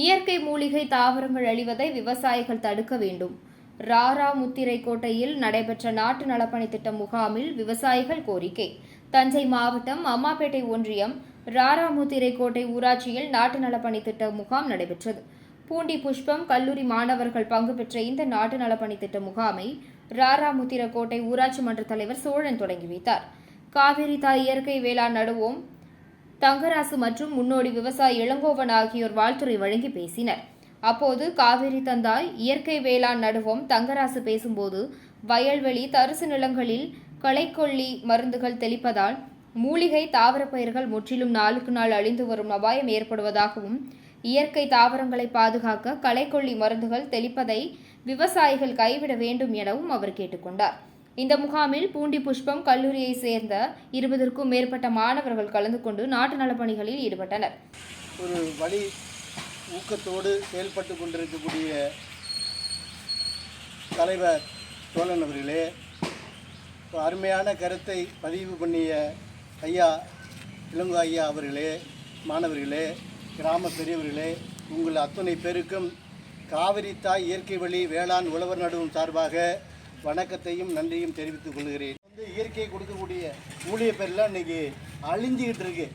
இயற்கை மூலிகை தாவரங்கள் அழிவதை விவசாயிகள் தடுக்க வேண்டும். ராரா முத்திரை கோட்டையில் நடைபெற்ற நாட்டு நலப்பணி திட்ட முகாமில் விவசாயிகள் கோரிக்கை. தஞ்சை மாவட்டம் அம்மாப்பேட்டை ஒன்றியம் ராராமுத்திரை கோட்டை ஊராட்சியில் நாட்டு நலப்பணி திட்ட முகாம் நடைபெற்றது. பூண்டி புஷ்பம் கல்லூரி மாணவர்கள் பங்கு பெற்ற இந்த நாட்டு நலப்பணி திட்ட முகாமை ராராமுத்திர கோட்டை ஊராட்சி மன்ற தலைவர் சோழன் தொடங்கி வைத்தார். காவிரி தாய் இயற்கை வேளாண் நடுவோம் தங்கராசு மற்றும் முன்னோடி விவசாயி இளங்கோவன் ஆகியோர் வாழ்த்துரை வழங்கி பேசினர். அப்போது காவிரி தந்தாய் இயற்கை வேளாண் நடுவோம் தங்கராசு பேசும்போது வயல்வெளி தரிசு நிலங்களில் களைக்கொல்லி மருந்துகள் தெளிப்பதால் மூலிகை தாவர பயிர்கள் முற்றிலும் நாளுக்கு நாள் அழிந்து வரும் அபாயம் ஏற்படுவதாகவும் இயற்கை தாவரங்களை பாதுகாக்க களைக்கொல்லி மருந்துகள் தெளிப்பதை விவசாயிகள் கைவிட வேண்டும் எனவும் அவர் கேட்டுக்கொண்டார். இந்த முகாமில் பூண்டி புஷ்பம் கல்லூரியை சேர்ந்த இருபதற்கும் மேற்பட்ட மாணவர்கள் கலந்து கொண்டு நாட்டு நலப்பணிகளில் ஈடுபட்டனர். ஒரு வழி ஊக்கத்தோடு செயல்பட்டு கொண்டிருக்கக்கூடிய தலைவர் சோழன் அவர்களே அருமையான கருத்தை பதிவு பண்ணிய ஐயா இளங்கோ ஐயா அவர்களே மாணவர்களே கிராம பெரியவர்களே உங்கள் அத்தனை பேருக்கும் காவிரி தாய் இயற்கை வழி வேளாண் உழவர் நடுவும் சார்பாக வணக்கத்தையும் நன்றியும் தெரிவித்துக் கொள்கிறேன். வந்து இயற்கை கொடுக்கக்கூடிய ஊழிய பேர்லாம் இன்னைக்கு அழிஞ்சிக்கிட்டு இருக்கு.